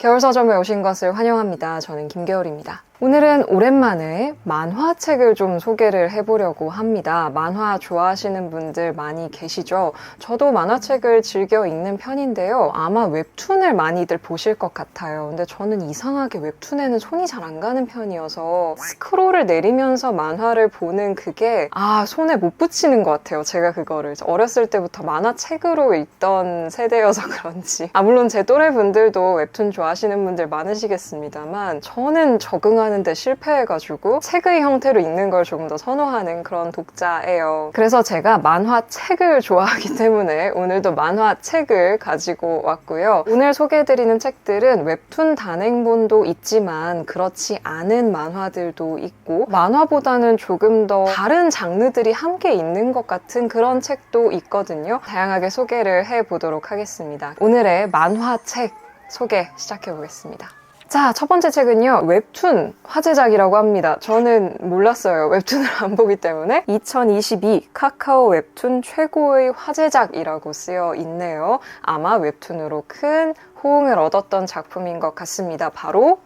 겨울서점에 오신 것을 환영합니다. 저는 김겨울입니다. 오늘은 오랜만에 만화책을 좀 소개를 해보려고 합니다. 만화 좋아하시는 분들 많이 계시죠? 저도 만화책을 즐겨 읽는 편인데요. 아마 웹툰을 많이들 보실 것 같아요. 근데 저는 이상하게 웹툰에는 손이 잘 안 가는 편이어서 스크롤을 내리면서 만화를 보는 그게 아, 손에 못 붙이는 것 같아요. 제가 그거를. 어렸을 때부터 만화책으로 읽던 세대여서 그런지. 아, 물론 제 또래 분들도 웹툰 좋아하시는 분들 많으시겠습니다만 저는 적응하는 데 실패해가지고 책의 형태로 읽는 걸 조금 더 선호하는 그런 독자예요. 그래서 제가 만화책을 좋아하기 때문에 오늘도 만화책을 가지고 왔고요. 오늘 소개해드리는 책들은 웹툰 단행본도 있지만 그렇지 않은 만화들도 있고 만화보다는 조금 더 다른 장르들이 함께 있는 것 같은 그런 책도 있거든요. 다양하게 소개를 해보도록 하겠습니다. 오늘의 만화책 소개 시작해 보겠습니다. 자, 첫 번째 책은요, 웹툰 화제작이라고 합니다. 저는 몰랐어요. 웹툰을 안 보기 때문에. 2022 카카오 웹툰 최고의 화제작이라고 쓰여 있네요. 아마 웹툰으로 큰 호응을 얻었던 작품인 것 같습니다. 바로,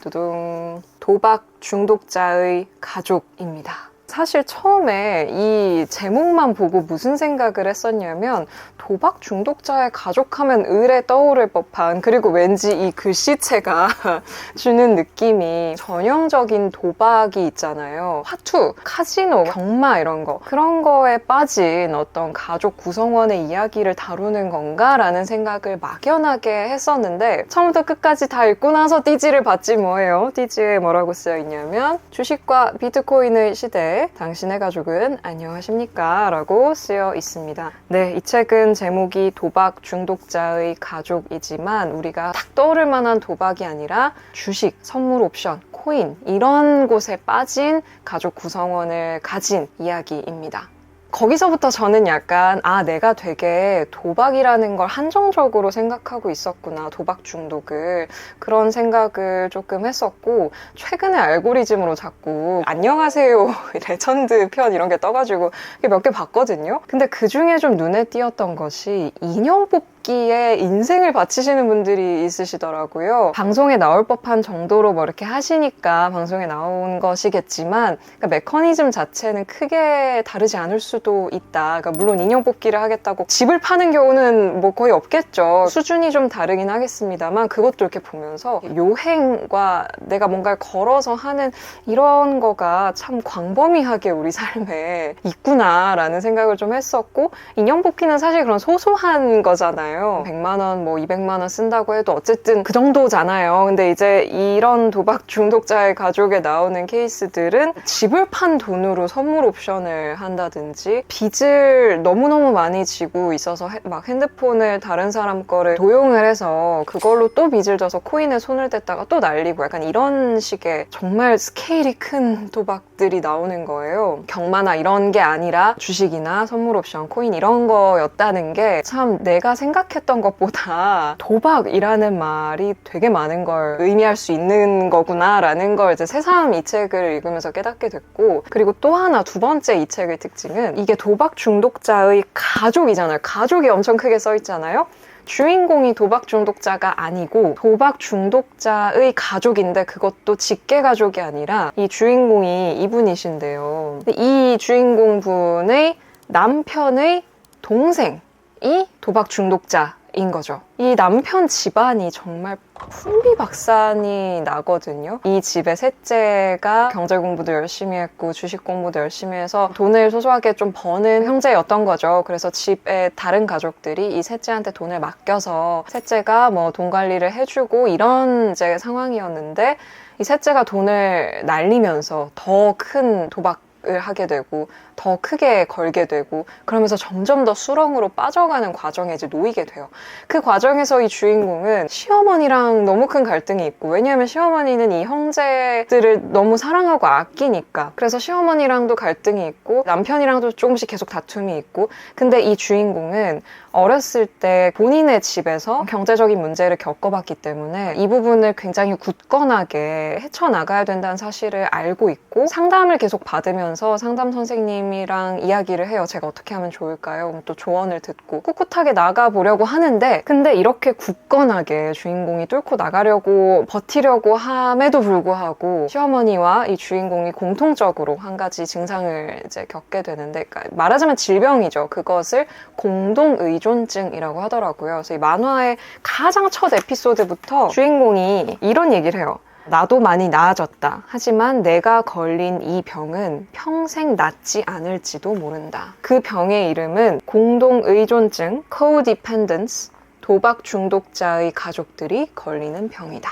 두둥, 도박 중독자의 가족입니다. 사실 처음에 이 제목만 보고 무슨 생각을 했었냐면 도박 중독자의 가족하면 을에 떠오를 법한 그리고 왠지 이 글씨체가 주는 느낌이 전형적인 도박이 있잖아요. 화투, 카지노, 경마 이런 거 그런 거에 빠진 어떤 가족 구성원의 이야기를 다루는 건가라는 생각을 막연하게 했었는데 처음부터 끝까지 다 읽고 나서 띠지를 봤지 뭐예요. 띠지에 뭐라고 쓰여 있냐면 주식과 비트코인의 시대에 당신의 가족은 안녕하십니까? 라고 쓰여 있습니다. 네, 이 책은 제목이 도박 중독자의 가족이지만 우리가 딱 떠오를 만한 도박이 아니라 주식, 선물 옵션, 코인 이런 곳에 빠진 가족 구성원을 가진 이야기입니다. 거기서부터 저는 약간 아 내가 되게 도박이라는 걸 한정적으로 생각하고 있었구나 도박 중독을. 그런 생각을 조금 했었고 최근에 알고리즘으로 자꾸 안녕하세요 레전드 편 이런 게 떠가지고 몇 개 봤거든요. 근데 그 중에 좀 눈에 띄었던 것이 인형 뽑기 에 인생을 바치시는 분들이 있으시더라고요 방송에 나올 법한 정도로 뭐 이렇게 하시니까 방송에 나온 것이겠지만 그러니까 메커니즘 자체는 크게 다르지 않을 수도 있다. 그러니까 물론 인형 뽑기를 하겠다고 집을 파는 경우는 뭐 거의 없겠죠. 수준이 좀 다르긴 하겠습니다만 그것도 이렇게 보면서 요행과 내가 뭔가를 걸어서 하는 이런 거가 참 광범위하게 우리 삶에 있구나라는 생각을 좀 했었고 인형 뽑기는 사실 그런 소소한 거잖아요. 100만 원, 뭐 200만 원 쓴다고 해도 어쨌든 그 정도잖아요. 근데 이제 이런 도박 중독자의 가족에 나오는 케이스들은 집을 판 돈으로 선물 옵션을 한다든지 빚을 너무너무 많이 지고 있어서 해- 막 핸드폰을 다른 사람 거를 도용을 해서 그걸로 또 빚을 져서 코인에 손을 댔다가 또 날리고 약간 이런 식의 정말 스케일이 큰 도박들이 나오는 거예요. 경마나 이런 게 아니라 주식이나 선물 옵션, 코인 이런 거였다는 게 참 내가 생각 했던 것보다 도박이라는 말이 되게 많은 걸 의미할 수 있는 거구나라는 걸 이제 새삼 이 책을 읽으면서 깨닫게 됐고 그리고 또 하나 두 번째 이 책의 특징은 이게 도박 중독자의 가족이잖아요. 가족이 엄청 크게 써 있잖아요. 주인공이 도박 중독자가 아니고 도박 중독자의 가족인데 그것도 직계 가족이 아니라 이 주인공이 이분이신데요. 이 주인공 분의 남편의 동생 이 도박 중독자인 거죠. 이 남편 집안이 정말 풍비박산이 나거든요. 이 집의 셋째가 경제 공부도 열심히 했고 주식 공부도 열심히 해서 돈을 소소하게 좀 버는 형제였던 거죠. 그래서 집의 다른 가족들이 이 셋째한테 돈을 맡겨서 셋째가 뭐 돈 관리를 해주고 이런 이제 상황이었는데 이 셋째가 돈을 날리면서 더 큰 도박 을 하게 되고 더 크게 걸게 되고 그러면서 점점 더 수렁으로 빠져가는 과정에 이제 놓이게 돼요. 그 과정에서 이 주인공은 시어머니랑 너무 큰 갈등이 있고 왜냐하면 시어머니는 이 형제들을 너무 사랑하고 아끼니까 그래서 시어머니랑도 갈등이 있고 남편이랑도 조금씩 계속 다툼이 있고 근데 이 주인공은 어렸을 때 본인의 집에서 경제적인 문제를 겪어봤기 때문에 이 부분을 굉장히 굳건하게 헤쳐나가야 된다는 사실을 알고 있고 상담을 계속 받으면서 상담 선생님 선생님이랑 이야기를 해요. 제가 어떻게 하면 좋을까요? 또 조언을 듣고 꿋꿋하게 나가보려고 하는데 근데 이렇게 굳건하게 주인공이 뚫고 나가려고 버티려고 함에도 불구하고 시어머니와 이 주인공이 공통적으로 한 가지 증상을 이제 겪게 되는데 그러니까 말하자면 질병이죠. 그것을 공동 의존증이라고 하더라고요. 그래서 이 만화의 가장 첫 에피소드부터 주인공이 이런 얘기를 해요. 나도 많이 나아졌다. 하지만 내가 걸린 이 병은 평생 낫지 않을지도 모른다. 그 병의 이름은 공동 의존증, codependence, 도박 중독자의 가족들이 걸리는 병이다.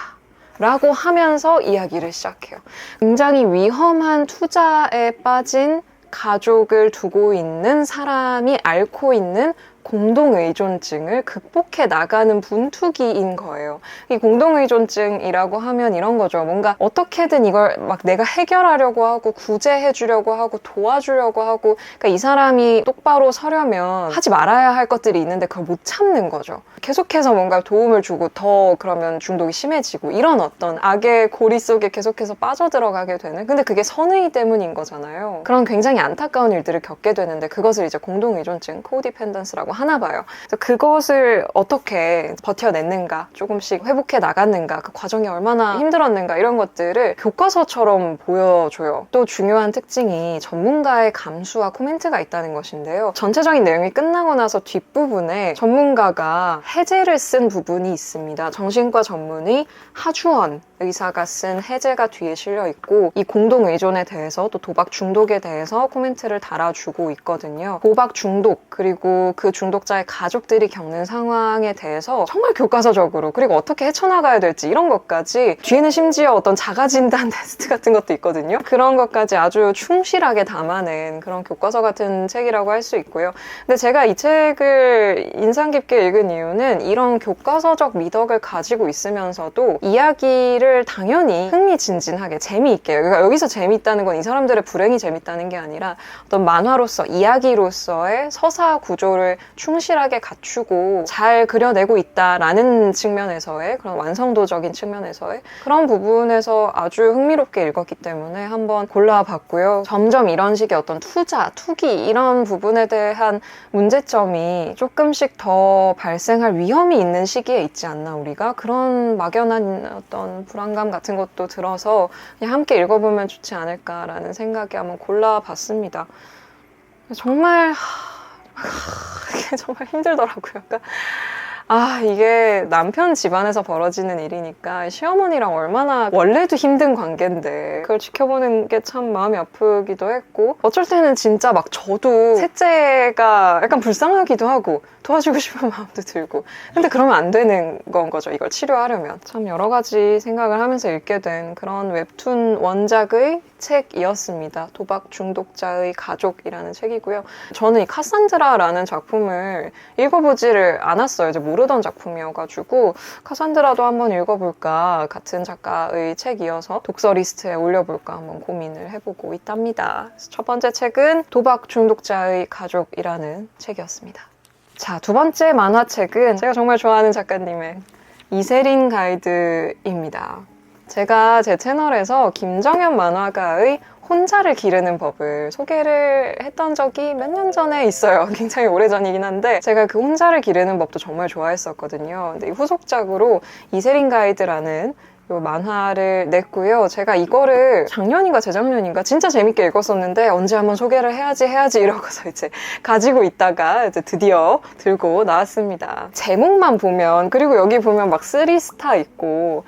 라고 하면서 이야기를 시작해요. 굉장히 위험한 투자에 빠진 가족을 두고 있는 사람이 앓고 있는 공동의존증을 극복해 나가는 분투기인 거예요. 이 공동의존증이라고 하면 이런 거죠. 뭔가 어떻게든 이걸 막 내가 해결하려고 하고 구제해 주려고 하고 도와주려고 하고 그러니까 이 사람이 똑바로 서려면 하지 말아야 할 것들이 있는데 그걸 못 참는 거죠. 계속해서 뭔가 도움을 주고 더 그러면 중독이 심해지고 이런 어떤 악의 고리 속에 계속해서 빠져들어가게 되는 근데 그게 선의 때문인 거잖아요. 그런 굉장히 안타까운 일들을 겪게 되는데 그것을 이제 공동의존증, 코디펜던스라고 하나 봐요. 그래서 그것을 어떻게 버텨냈는가, 조금씩 회복해 나갔는가, 그 과정이 얼마나 힘들었는가 이런 것들을 교과서처럼 보여줘요. 또 중요한 특징이 전문가의 감수와 코멘트가 있다는 것인데요. 전체적인 내용이 끝나고 나서 뒷부분에 전문가가 해제를 쓴 부분이 있습니다. 정신과 전문의 하주원 의사가 쓴 해제가 뒤에 실려 있고 이 공동 의존에 대해서 또 도박 중독에 대해서 코멘트를 달아주고 있거든요. 도박 중독 그리고 그 중 독자의 가족들이 겪는 상황에 대해서 정말 교과서적으로 그리고 어떻게 헤쳐나가야 될지 이런 것까지 뒤에는 심지어 어떤 자가진단 테스트 같은 것도 있거든요. 그런 것까지 아주 충실하게 담아낸 그런 교과서 같은 책이라고 할 수 있고요. 근데 제가 이 책을 인상 깊게 읽은 이유는 이런 교과서적 미덕을 가지고 있으면서도 이야기를 당연히 흥미진진하게 재미있게 그러니까 여기서 재미있다는 건 이 사람들의 불행이 재밌다는 게 아니라 어떤 만화로서 이야기로서의 서사 구조를 충실하게 갖추고 잘 그려내고 있다라는 측면에서의 그런 완성도적인 측면에서의 그런 부분에서 아주 흥미롭게 읽었기 때문에 한번 골라봤고요. 점점 이런 식의 어떤 투자, 투기 이런 부분에 대한 문제점이 조금씩 더 발생할 위험이 있는 시기에 있지 않나 우리가 그런 막연한 어떤 불안감 같은 것도 들어서 그냥 함께 읽어보면 좋지 않을까라는 생각에 한번 골라봤습니다. 정말 이게 정말 힘들더라고요. 그러니까 아, 이게 남편 집안에서 벌어지는 일이니까 시어머니랑 얼마나 원래도 힘든 관계인데 그걸 지켜보는 게 참 마음이 아프기도 했고 어쩔 때는 진짜 막 저도 셋째가 약간 불쌍하기도 하고 도와주고 싶은 마음도 들고 근데 그러면 안 되는 건 거죠. 이걸 치료하려면. 참 여러 가지 생각을 하면서 읽게 된 그런 웹툰 원작의 책이었습니다. 도박 중독자의 가족이라는 책이고요. 저는 이 카산드라라는 작품을 읽어보지를 않았어요. 이제 모르던 작품이어가지고 카산드라도 한번 읽어볼까 같은 작가의 책이어서 독서 리스트에 올려볼까 한번 고민을 해보고 있답니다. 첫 번째 책은 도박 중독자의 가족이라는 책이었습니다. 자, 두 번째 만화책은 제가 정말 좋아하는 작가님의 이세린 가이드입니다. 제가 제 채널에서 김정현 만화가의 혼자를 기르는 법을 소개를 했던 적이 몇 년 전에 있어요. 굉장히 오래전이긴 한데 제가 그 혼자를 기르는 법도 정말 좋아했었거든요. 근데 후속작으로 이세린 가이드라는 요 만화를 냈고요. 제가 이거를 작년인가 재작년인가 진짜 재밌게 읽었었는데 언제 한번 소개를 해야지 해야지 이러고서 이제 가지고 있다가 이제 드디어 들고 나왔습니다. 제목만 보면 그리고 여기 보면 막 쓰리스타 있고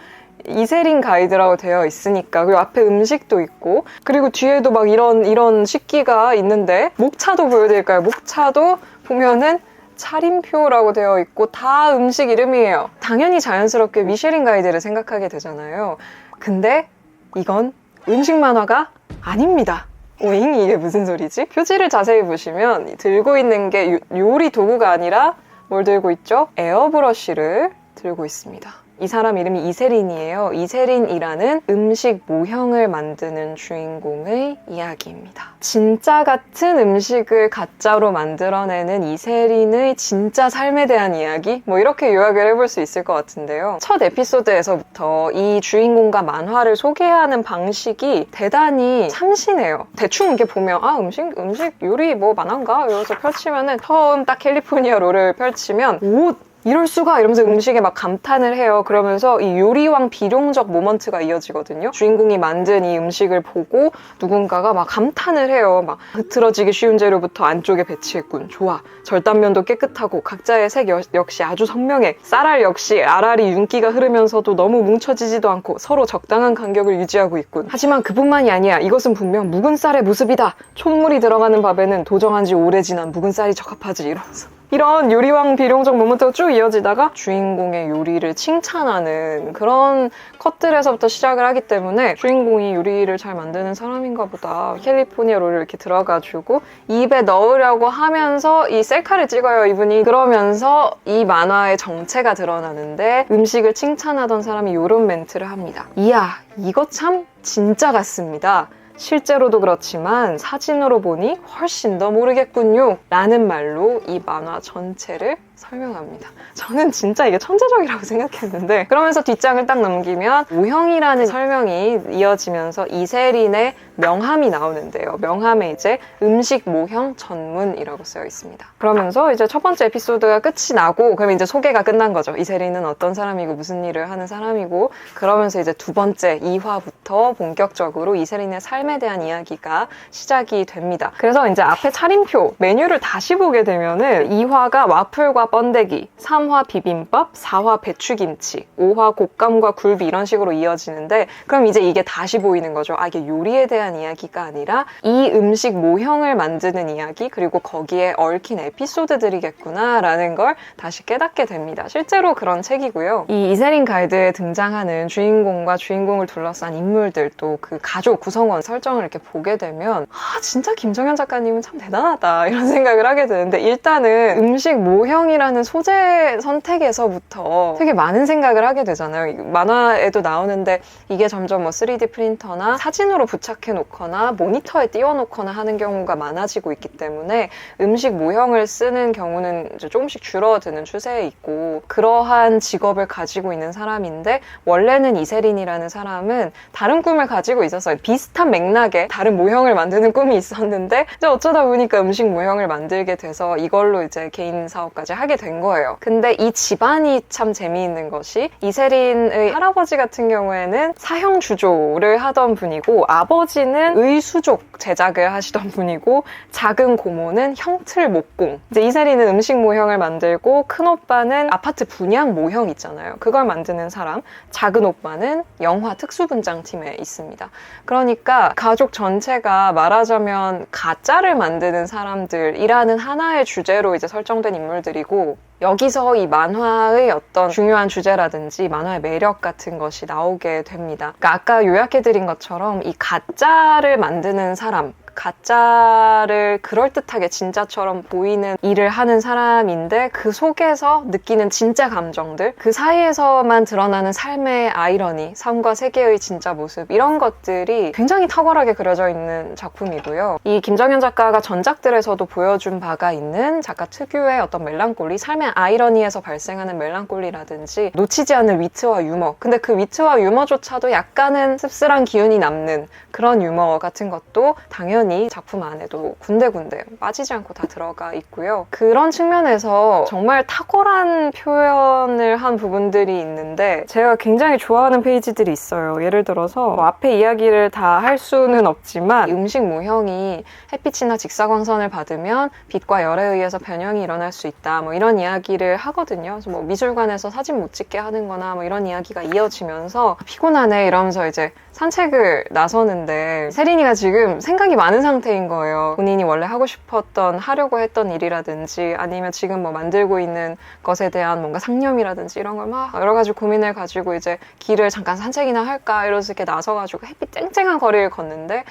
이세린 가이드라고 되어 있으니까 그리고 앞에 음식도 있고 그리고 뒤에도 막 이런 이런 식기가 있는데 목차도 보여드릴까요? 목차도 보면은 차림표라고 되어 있고 다 음식 이름이에요. 당연히 자연스럽게 미쉐린 가이드를 생각하게 되잖아요. 근데 이건 음식 만화가 아닙니다. 오잉? 이게 무슨 소리지? 표지를 자세히 보시면 들고 있는 게 요- 요리 도구가 아니라 뭘 들고 있죠? 에어브러쉬를 들고 있습니다. 이 사람 이름이 이세린이에요. 이세린이라는 음식 모형을 만드는 주인공의 이야기입니다. 진짜 같은 음식을 가짜로 만들어내는 이세린의 진짜 삶에 대한 이야기? 뭐 이렇게 요약을 해볼 수 있을 것 같은데요. 첫 에피소드에서부터 이 주인공과 만화를 소개하는 방식이 대단히 참신해요. 대충 이렇게 보면 아 음식 음식 요리 뭐 만화인가 이러면서 펼치면은 처음 딱 캘리포니아 롤을 펼치면 옷 이럴 수가 이러면서 음식에 막 감탄을 해요. 그러면서 이 요리왕 비룡적 모먼트가 이어지거든요. 주인공이 만든 이 음식을 보고 누군가가 막 감탄을 해요. 막 흐트러지기 쉬운 재료부터 안쪽에 배치했군. 좋아. 절단면도 깨끗하고 각자의 색 여- 역시 아주 선명해. 쌀알 역시 알알이 윤기가 흐르면서도 너무 뭉쳐지지도 않고 서로 적당한 간격을 유지하고 있군. 하지만 그뿐만이 아니야. 이것은 분명 묵은 쌀의 모습이다. 촛물이 들어가는 밥에는 도정한 지 오래 지난 묵은 쌀이 적합하지. 이러면서. 이런 요리왕 비룡적 모먼트가 쭉 이어지다가 주인공의 요리를 칭찬하는 그런 컷들에서부터 시작을 하기 때문에 주인공이 요리를 잘 만드는 사람인가 보다. 캘리포니아 롤을 이렇게 들어가지고 입에 넣으려고 하면서 이 셀카를 찍어요 이분이. 그러면서 이 만화의 정체가 드러나는데 음식을 칭찬하던 사람이 이런 멘트를 합니다 이야 이거 참 진짜 같습니다 실제로도 그렇지만 사진으로 보니 훨씬 더 모르겠군요. 라는 말로 이 만화 전체를 설명합니다. 저는 진짜 이게 천재적이라고 생각했는데 그러면서 뒷장을 딱 넘기면 모형이라는 설명이 이어지면서 이세린의 명함이 나오는데요. 명함에 이제 음식 모형 전문이라고 쓰여 있습니다. 그러면서 이제 첫 번째 에피소드가 끝이 나고 그러면 이제 소개가 끝난 거죠. 이세린은 어떤 사람이고 무슨 일을 하는 사람이고 그러면서 이제 두 번째 2화부터 본격적으로 이세린의 삶에 대한 이야기가 시작이 됩니다. 그래서 이제 앞에 차림표 메뉴를 다시 보게 되면은 2화가 와플과 번데기, 3화 비빔밥, 4화 배추김치, 5화 곶감과 굴비 이런 식으로 이어지는데 그럼 이제 이게 다시 보이는 거죠. 아 이게 요리에 대한 이야기가 아니라 이 음식 모형을 만드는 이야기 그리고 거기에 얽힌 에피소드들이겠구나라는 걸 다시 깨닫게 됩니다. 실제로 그런 책이고요. 이 이세린 가이드에 등장하는 주인공과 주인공을 둘러싼 인물들 또 그 가족 구성원 설정을 이렇게 보게 되면 아 진짜 김정현 작가님은 참 대단하다 이런 생각을 하게 되는데 일단은 음식 모형이 라는 소재 선택에서부터 되게 많은 생각을 하게 되잖아요. 만화에도 나오는데 이게 점점 뭐 3D 프린터나 사진으로 부착해 놓거나 모니터에 띄워 놓거나 하는 경우가 많아지고 있기 때문에 음식 모형을 쓰는 경우는 조금씩 줄어드는 추세에 있고 그러한 직업을 가지고 있는 사람인데 원래는 이세린이라는 사람은 다른 꿈을 가지고 있었어요. 비슷한 맥락의 다른 모형을 만드는 꿈이 있었는데 이제 어쩌다 보니까 음식 모형을 만들게 돼서 이걸로 이제 개인 사업까지 하게 된 거예요. 근데 이 집안이 참 재미있는 것이 이세린의 할아버지 같은 경우에는 사형 주조를 하던 분이고 아버지는 의수족 제작을 하시던 분이고 작은 고모는 형틀 목공. 이제 이세린은 음식 모형을 만들고 큰 오빠는 아파트 분양 모형 있잖아요. 그걸 만드는 사람. 작은 오빠는 영화 특수분장팀에 있습니다. 그러니까 가족 전체가 말하자면 가짜를 만드는 사람들이라는 하나의 주제로 이제 설정된 인물들이고 여기서 이 만화의 어떤 중요한 주제라든지 만화의 매력 같은 것이 나오게 됩니다. 그러니까 아까 요약해드린 것처럼 이 가짜를 만드는 사람, 가짜를 그럴듯하게 진짜처럼 보이는 일을 하는 사람인데 그 속에서 느끼는 진짜 감정들, 그 사이에서만 드러나는 삶의 아이러니, 삶과 세계의 진짜 모습, 이런 것들이 굉장히 탁월하게 그려져 있는 작품이고요. 이 김정현 작가가 전작들에서도 보여준 바가 있는 작가 특유의 어떤 멜랑콜리, 삶의 아이러니에서 발생하는 멜랑콜리라든지 놓치지 않는 위트와 유머. 근데 그 위트와 유머조차도 약간은 씁쓸한 기운이 남는 그런 유머 같은 것도 당연히 작품 안에도 군데군데 빠지지 않고 다 들어가 있고요. 그런 측면에서 정말 탁월한 표현을 한 부분들이 있는데 제가 굉장히 좋아하는 페이지들이 있어요. 예를 들어서 뭐 앞에 이야기를 다 할 수는 없지만 음식 모형이 햇빛이나 직사광선을 받으면 빛과 열에 의해서 변형이 일어날 수 있다. 뭐 이런 이야기를 하거든요. 그래서 뭐 미술관에서 사진 못 찍게 하는 거나 뭐 이런 이야기가 이어지면서 피곤하네 이러면서 이제 산책을 나서는데 세린이가 지금 생각이 많은 상태인 거예요. 본인이 원래 하고 싶었던 하려고 했던 일이라든지 아니면 지금 뭐 만들고 있는 것에 대한 뭔가 상념이라든지 이런 걸 막 여러 가지 고민을 가지고 이제 길을 잠깐 산책이나 할까 이러면서 이렇게 나서가지고 햇빛 쨍쨍한 거리를 걷는데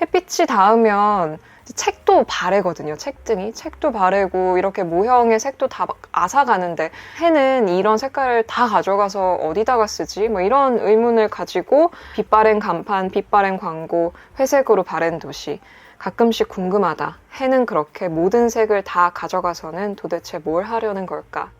햇빛이 닿으면 책도 바래거든요. 책등이 책도 바래고 이렇게 모형의 색도 다막 앗아가는데 해는 이런 색깔을 다 가져가서 어디다가 쓰지? 뭐 이런 의문을 가지고 빛바랜 간판, 빛바랜 광고, 회색으로 바랜 도시. 가끔씩 궁금하다. 해는 그렇게 모든 색을 다 가져가서는 도대체 뭘 하려는 걸까?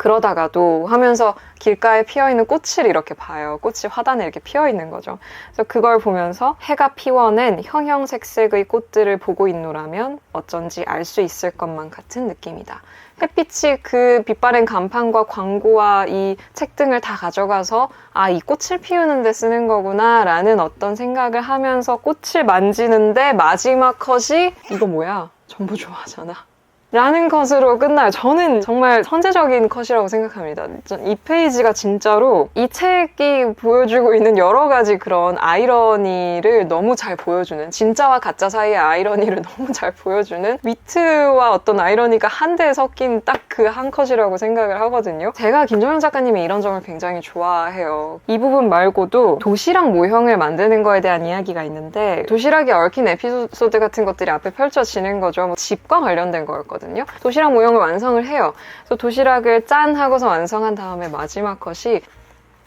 그러다가도 하면서 길가에 피어 있는 꽃을 이렇게 봐요. 꽃이 화단에 이렇게 피어 있는 거죠. 그래서 그걸 보면서 해가 피워낸 형형색색의 꽃들을 보고 있노라면 어쩐지 알 수 있을 것만 같은 느낌이다. 햇빛이 그 빛바랜 간판과 광고와 이 책 등을 다 가져가서 아, 이 꽃을 피우는데 쓰는 거구나 라는 어떤 생각을 하면서 꽃을 만지는데 마지막 컷이 이거 뭐야? 전부 좋아하잖아. 라는 컷으로 끝나요. 저는 정말 선제적인 컷이라고 생각합니다. 전이 페이지가 진짜로 이 책이 보여주고 있는 여러 가지 그런 아이러니를 너무 잘 보여주는 진짜와 가짜 사이의 아이러니를 너무 잘 보여주는 위트와 어떤 아이러니가 한데 섞인 딱 그 한 컷이라고 생각을 하거든요. 제가 김정현 작가님의 이런 점을 굉장히 좋아해요. 이 부분 말고도 도시락 모형을 만드는 거에 대한 이야기가 있는데 도시락에 얽힌 에피소드 같은 것들이 앞에 펼쳐지는 거죠. 뭐 집과 관련된 거였거든요. 도시락 모형을 완성을 해요. 그래서 도시락을 짠 하고서 완성한 다음에 마지막 컷이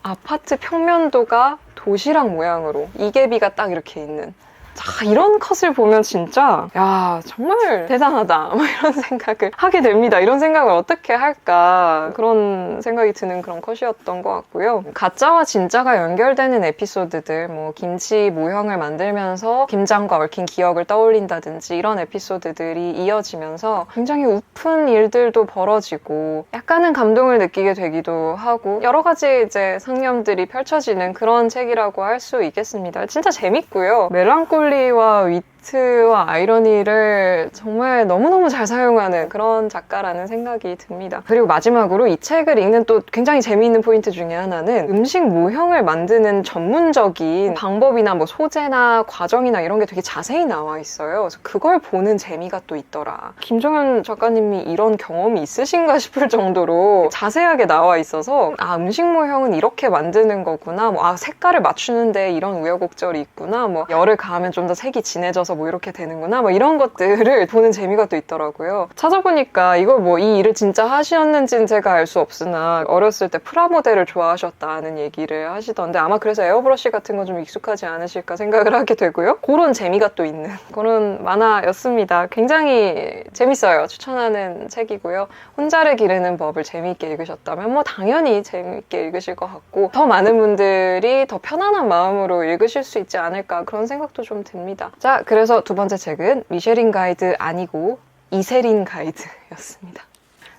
아파트 평면도가 도시락 모양으로 이계비가 딱 이렇게 있는 자, 이런 컷을 보면 진짜, 야, 정말 대단하다. 뭐 이런 생각을 하게 됩니다. 이런 생각을 어떻게 할까. 그런 생각이 드는 그런 컷이었던 것 같고요. 가짜와 진짜가 연결되는 에피소드들, 뭐, 김치 모형을 만들면서 김장과 얽힌 기억을 떠올린다든지 이런 에피소드들이 이어지면서 굉장히 우픈 일들도 벌어지고 약간은 감동을 느끼게 되기도 하고 여러 가지 이제 상념들이 펼쳐지는 그런 책이라고 할 수 있겠습니다. 진짜 재밌고요. 멜랑 콜리와 위트와 아이러니를 정말 너무너무 잘 사용하는 그런 작가라는 생각이 듭니다. 그리고 마지막으로 이 책을 읽는 또 굉장히 재미있는 포인트 중에 하나는 음식 모형을 만드는 전문적인 방법이나 뭐 소재나 과정이나 이런 게 되게 자세히 나와 있어요. 그래서 그걸 보는 재미가 또 있더라. 김정현 작가님이 이런 경험이 있으신가 싶을 정도로 자세하게 나와 있어서 아 음식 모형은 이렇게 만드는 거구나. 뭐, 아 색깔을 맞추는데 이런 우여곡절이 있구나. 뭐 열을 가하면 좀 더 색이 진해져서 뭐 이렇게 되는구나. 뭐 이런 것들을 보는 재미가 또 있더라고요. 찾아보니까 이걸 뭐 이 일을 진짜 하셨는지는 제가 알 수 없으나 어렸을 때 프라모델을 좋아하셨다는 얘기를 하시던데 아마 그래서 에어브러쉬 같은 건 좀 익숙하지 않으실까 생각을 하게 되고요. 그런 재미가 또 있는 그런 만화였습니다. 굉장히 재밌어요. 추천하는 책이고요. 혼자를 기르는 법을 재미있게 읽으셨다면 뭐 당연히 재미있게 읽으실 것 같고 더 많은 분들이 더 편안한 마음으로 읽으실 수 있지 않을까 그런 생각도 좀 듭니다. 자, 그래서 두 번째 책은 미쉐린 가이드 아니고 이세린 가이드였습니다.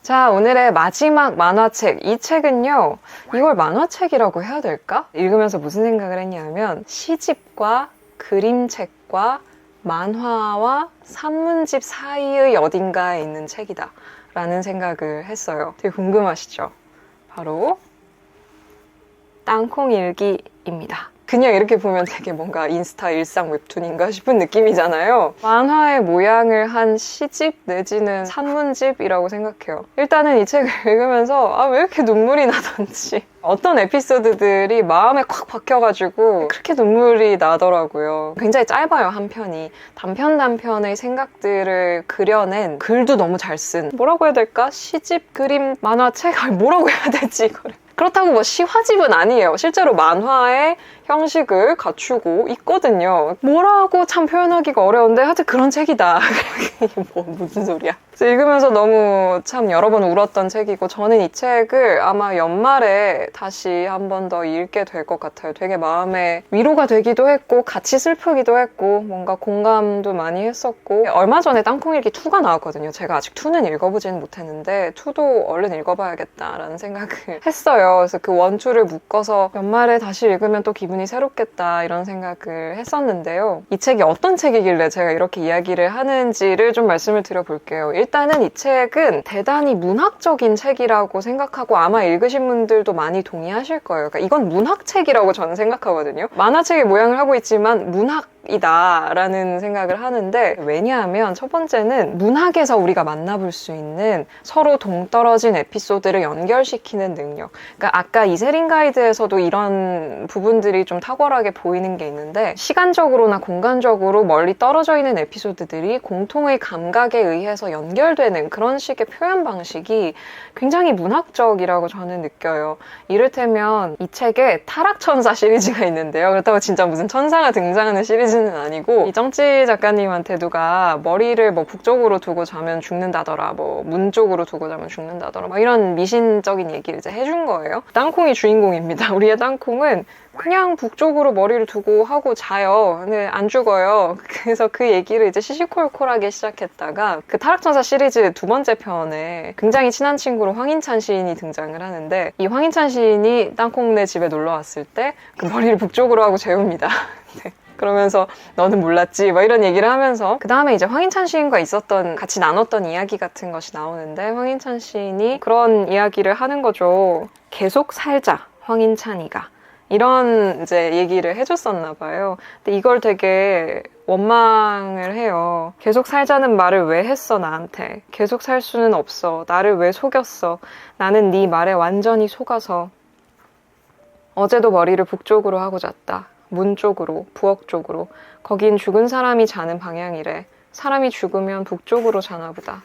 자, 오늘의 마지막 만화책. 이 책은요, 이걸 만화책이라고 해야 될까? 읽으면서 무슨 생각을 했냐면, 시집과 그림책과 만화와 산문집 사이의 어딘가에 있는 책이다. 라는 생각을 했어요. 되게 궁금하시죠? 바로, 땅콩 일기입니다. 그냥 이렇게 보면 되게 뭔가 인스타 일상 웹툰인가 싶은 느낌이잖아요. 만화의 모양을 한 시집 내지는 산문집이라고 생각해요. 일단은 이 책을 읽으면서 아, 왜 이렇게 눈물이 나던지. 어떤 에피소드들이 마음에 콱 박혀가지고 그렇게 눈물이 나더라고요. 굉장히 짧아요, 한 편이. 단편 단편의 생각들을 그려낸 글도 너무 잘 쓴. 뭐라고 해야 될까? 시집, 그림, 만화책? 뭐라고 해야 되지, 이거를. 그렇다고 뭐 시화집은 아니에요. 실제로 만화의 형식을 갖추고 있거든요. 뭐라고 참 표현하기가 어려운데 하여튼 그런 책이다. 뭐 무슨 소리야. 읽으면서 너무 참 여러 번 울었던 책이고 저는 이 책을 아마 연말에 다시 한 번 더 읽게 될 것 같아요. 되게 마음에 위로가 되기도 했고 같이 슬프기도 했고 뭔가 공감도 많이 했었고 얼마 전에 땅콩 일기 2가 나왔거든요. 제가 아직 2는 읽어보지는 못했는데 2도 얼른 읽어봐야겠다라는 생각을 했어요. 그래서 그 원투를 묶어서 연말에 다시 읽으면 또 기분 이 새롭겠다 이런 생각을 했었는데요. 이 책이 어떤 책이길래 제가 이렇게 이야기를 하는지를 좀 말씀을 드려볼게요. 일단은 이 책은 대단히 문학적인 책이라고 생각하고 아마 읽으신 분들도 많이 동의하실 거예요. 그러니까 이건 문학책이라고 저는 생각하거든요. 만화책의 모양을 하고 있지만 문학 이다라는 생각을 하는데 왜냐하면 첫 번째는 문학에서 우리가 만나볼 수 있는 서로 동떨어진 에피소드를 연결시키는 능력. 그러니까 아까 이세린 가이드에서도 이런 부분들이 좀 탁월하게 보이는 게 있는데 시간적으로나 공간적으로 멀리 떨어져 있는 에피소드들이 공통의 감각에 의해서 연결되는 그런 식의 표현 방식이 굉장히 문학적이라고 저는 느껴요. 이를테면 이 책에 타락천사 시리즈가 있는데요. 그렇다고 진짜 무슨 천사가 등장하는 시리즈 는 아니고 이 정치 작가님한테 누가 머리를 뭐 북쪽으로 두고 자면 죽는다더라, 뭐 문 쪽으로 두고 자면 죽는다더라, 막 이런 미신적인 얘기를 이제 해준 거예요. 땅콩이 주인공입니다. 우리의 땅콩은 그냥 북쪽으로 머리를 두고 하고 자요. 근데 안 죽어요. 그래서 그 얘기를 이제 시시콜콜하게 시작했다가 그 타락천사 시리즈 두 번째 편에 굉장히 친한 친구로 황인찬 시인이 등장을 하는데 이 황인찬 시인이 땅콩네 집에 놀러 왔을 때 그 머리를 북쪽으로 하고 재웁니다. 네. 그러면서 너는 몰랐지 막 이런 얘기를 하면서 그 다음에 이제 황인찬 시인과 있었던 같이 나눴던 이야기 같은 것이 나오는데 황인찬 시인이 그런 이야기를 하는 거죠. 계속 살자 황인찬이가 이런 이제 얘기를 해줬었나 봐요. 근데 이걸 되게 원망을 해요. 계속 살자는 말을 왜 했어 나한테? 계속 살 수는 없어. 나를 왜 속였어? 나는 네 말에 완전히 속아서 어제도 머리를 북쪽으로 하고 잤다. 문 쪽으로, 부엌 쪽으로. 거긴 죽은 사람이 자는 방향이래. 사람이 죽으면 북쪽으로 자나 보다.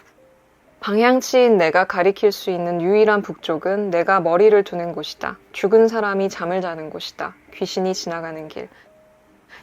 방향치인 내가 가리킬 수 있는 유일한 북쪽은 내가 머리를 두는 곳이다. 죽은 사람이 잠을 자는 곳이다. 귀신이 지나가는 길.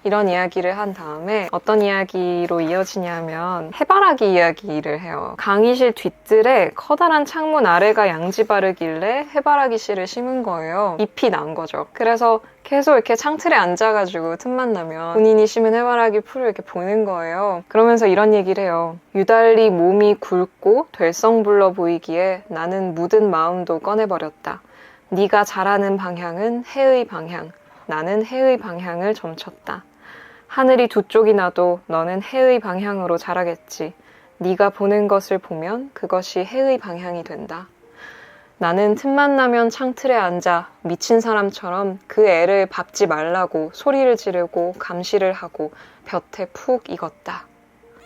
이런 이야기를 한 다음에 어떤 이야기로 이어지냐면 해바라기 이야기를 해요. 강의실 뒷뜰에 커다란 창문 아래가 양지 바르길래 해바라기 씨를 심은 거예요. 잎이 난 거죠. 그래서 계속 이렇게 창틀에 앉아가지고 틈만 나면 본인이 심은 해바라기 풀을 이렇게 보는 거예요. 그러면서 이런 얘기를 해요. 유달리 몸이 굵고 될성불러 보이기에 나는 묻은 마음도 꺼내버렸다. 네가 잘하는 방향은 해의 방향. 나는 해의 방향을 점쳤다. 하늘이 두 쪽이 나도 너는 해의 방향으로 자라겠지. 네가 보는 것을 보면 그것이 해의 방향이 된다. 나는 틈만 나면 창틀에 앉아 미친 사람처럼 그 애를 밟지 말라고 소리를 지르고 감시를 하고 볕에 푹 익었다.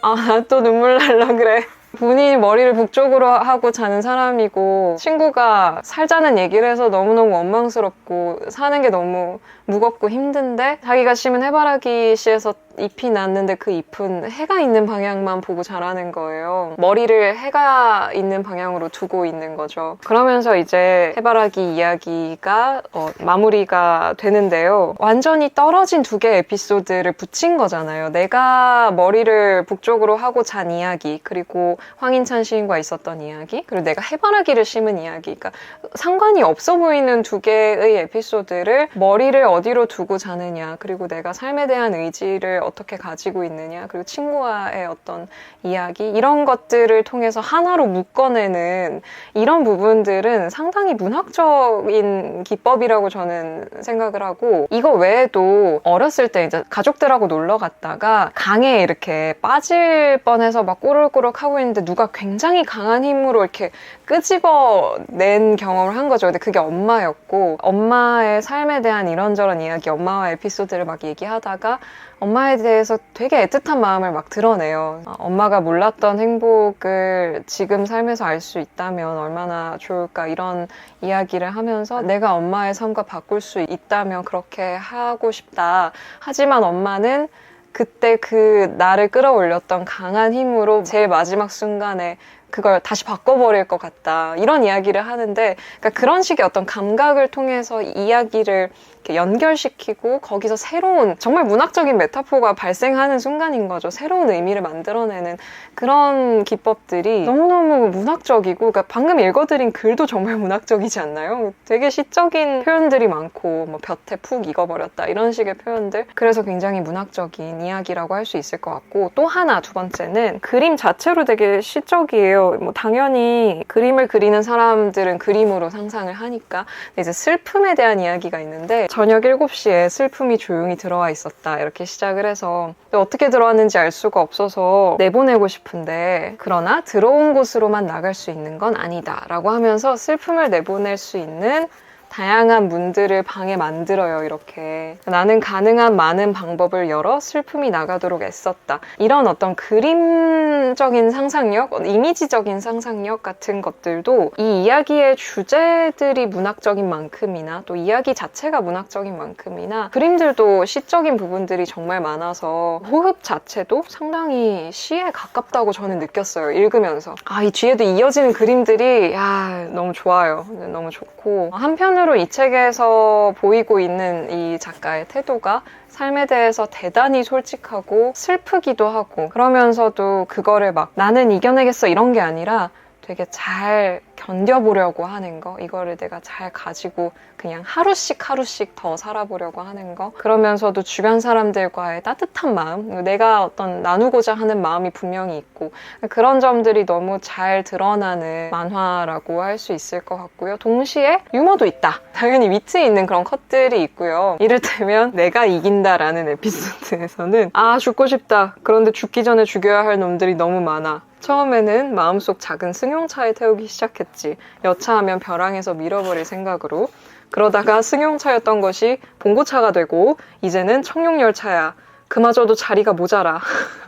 아, 나 또 눈물 날라 그래. 본인이 머리를 북쪽으로 하고 자는 사람이고 친구가 살자는 얘기를 해서 너무너무 원망스럽고 사는 게 너무 무겁고 힘든데 자기가 심은 해바라기 씨에서 잎이 났는데 그 잎은 해가 있는 방향만 보고 자라는 거예요. 머리를 해가 있는 방향으로 두고 있는 거죠. 그러면서 이제 해바라기 이야기가 어, 마무리가 되는데요. 완전히 떨어진 두 개의 에피소드를 붙인 거잖아요. 내가 머리를 북쪽으로 하고 잔 이야기 그리고 황인찬 시인과 있었던 이야기 그리고 내가 해바라기를 심은 이야기 그러니까 상관이 없어 보이는 두 개의 에피소드를 머리를 어 디로 두고 자느냐 그리고 내가 삶에 대한 의지를 어떻게 가지고 있느냐 그리고 친구와의 어떤 이야기 이런 것들을 통해서 하나로 묶어내는 이런 부분들은 상당히 문학적인 기법이라고 저는 생각을 하고 이거 외에도 어렸을 때 이제 가족들하고 놀러 갔다가 강에 이렇게 빠질 뻔해서 막 꼬르륵꼬르륵 하고 있는데 누가 굉장히 강한 힘으로 이렇게 끄집어낸 경험을 한 거죠. 근데 그게 엄마였고 엄마의 삶에 대한 이런저런 이야기, 엄마와 에피소드를 막 얘기하다가 엄마에 대해서 되게 애틋한 마음을 막 드러내요. 아, 엄마가 몰랐던 행복을 지금 삶에서 알 수 있다면 얼마나 좋을까 이런 이야기를 하면서 내가 엄마의 삶과 바꿀 수 있다면 그렇게 하고 싶다. 하지만 엄마는 그때 그 나를 끌어올렸던 강한 힘으로 제일 마지막 순간에 그걸 다시 바꿔버릴 것 같다. 이런 이야기를 하는데, 그러니까 그런 식의 어떤 감각을 통해서 이야기를 연결시키고 거기서 새로운 정말 문학적인 메타포가 발생하는 순간인 거죠. 새로운 의미를 만들어내는 그런 기법들이 너무너무 문학적이고 그러니까 방금 읽어드린 글도 정말 문학적이지 않나요? 되게 시적인 표현들이 많고 뭐 볕에 푹 익어버렸다 이런 식의 표현들 그래서 굉장히 문학적인 이야기라고 할 수 있을 것 같고 또 하나 두 번째는 그림 자체로 되게 시적이에요. 뭐 당연히 그림을 그리는 사람들은 그림으로 상상을 하니까 이제 슬픔에 대한 이야기가 있는데 저녁 7시에 슬픔이 조용히 들어와 있었다. 이렇게 시작을 해서 어떻게 들어왔는지 알 수가 없어서 내보내고 싶은데 그러나 들어온 곳으로만 나갈 수 있는 건 아니다. 라고 하면서 슬픔을 내보낼 수 있는 다양한 문들을 방에 만들어요, 이렇게. 나는 가능한 많은 방법을 열어 슬픔이 나가도록 애썼다. 이런 어떤 그림적인 상상력, 이미지적인 상상력 같은 것들도 이 이야기의 주제들이 문학적인 만큼이나 또 이야기 자체가 문학적인 만큼이나 그림들도 시적인 부분들이 정말 많아서 호흡 자체도 상당히 시에 가깝다고 저는 느꼈어요. 읽으면서. 아, 이 뒤에도 이어지는 그림들이 야, 너무 좋아요. 너무 좋고 한편으로 이 책에서 보이고 있는 이 작가의 태도가 삶에 대해서 대단히 솔직하고 슬프기도 하고 그러면서도 그거를 막 나는 이겨내겠어 이런 게 아니라 되게 잘 견뎌보려고 하는 거 이거를 내가 잘 가지고 그냥 하루씩 하루씩 더 살아보려고 하는 거. 그러면서도 주변 사람들과의 따뜻한 마음 내가 어떤 나누고자 하는 마음이 분명히 있고 그런 점들이 너무 잘 드러나는 만화라고 할 수 있을 것 같고요. 동시에 유머도 있다. 당연히 위트 있는 그런 컷들이 있고요. 이를테면 내가 이긴다라는 에피소드에서는 아 죽고 싶다. 그런데 죽기 전에 죽여야 할 놈들이 너무 많아. 처음에는 마음속 작은 승용차에 태우기 시작했 지. 여차하면 벼랑에서 밀어버릴 생각으로. 그러다가 승용차였던 것이 봉고차가 되고 이제는 청룡열차야. 그마저도 자리가 모자라.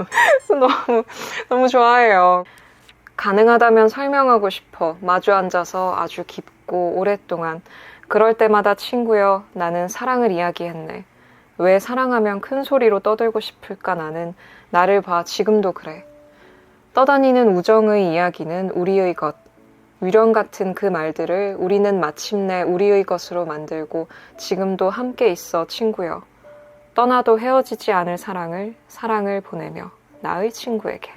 너무 너무 좋아해요. 가능하다면 설명하고 싶어. 마주 앉아서 아주 깊고 오랫동안. 그럴 때마다 친구여, 나는 사랑을 이야기했네. 왜 사랑하면 큰 소리로 떠들고 싶을까 나는 나를 봐 지금도 그래. 떠다니는 우정의 이야기는 우리의 것. 위령 같은 그 말들을 우리는 마침내 우리의 것으로 만들고 지금도 함께 있어 친구여. 떠나도 헤어지지 않을 사랑을 사랑을 보내며 나의 친구에게.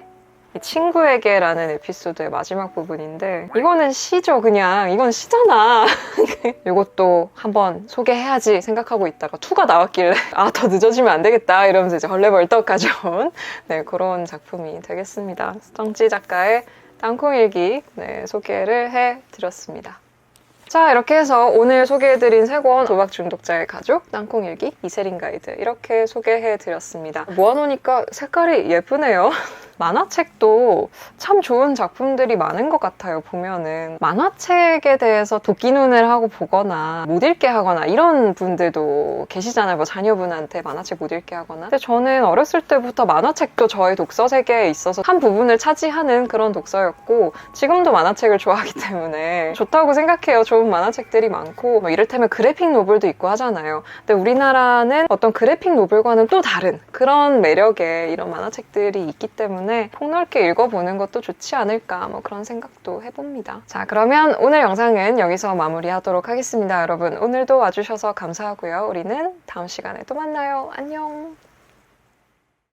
이 친구에게라는 에피소드의 마지막 부분인데 이거는 시죠 그냥 이건 시잖아 이것도 한번 소개해야지 생각하고 있다가 투가 나왔길래 아 더 늦어지면 안 되겠다 이러면서 이제 헐레벌떡 가져온 네, 그런 작품이 되겠습니다 정지 작가의 땅콩일기 네, 소개를 해드렸습니다 자 이렇게 해서 오늘 소개해드린 세 권 도박 중독자의 가족 땅콩일기 이세린 가이드 이렇게 소개해드렸습니다 모아놓으니까 색깔이 예쁘네요 만화책도 참 좋은 작품들이 많은 것 같아요, 보면은. 만화책에 대해서 도끼눈을 하고 보거나 못 읽게 하거나 이런 분들도 계시잖아요. 뭐 자녀분한테 만화책 못 읽게 하거나. 근데 저는 어렸을 때부터 만화책도 저의 독서 세계에 있어서 한 부분을 차지하는 그런 독서였고 지금도 만화책을 좋아하기 때문에 좋다고 생각해요. 좋은 만화책들이 많고 뭐 이를테면 그래픽 노블도 있고 하잖아요. 근데 우리나라는 어떤 그래픽 노블과는 또 다른 그런 매력의 이런 만화책들이 있기 때문에 폭넓게 읽어보는 것도 좋지 않을까 뭐 그런 생각도 해봅니다. 자 그러면 오늘 영상은 여기서 마무리하도록 하겠습니다. 여러분 오늘도 와주셔서 감사하고요. 우리는 다음 시간에 또 만나요. 안녕.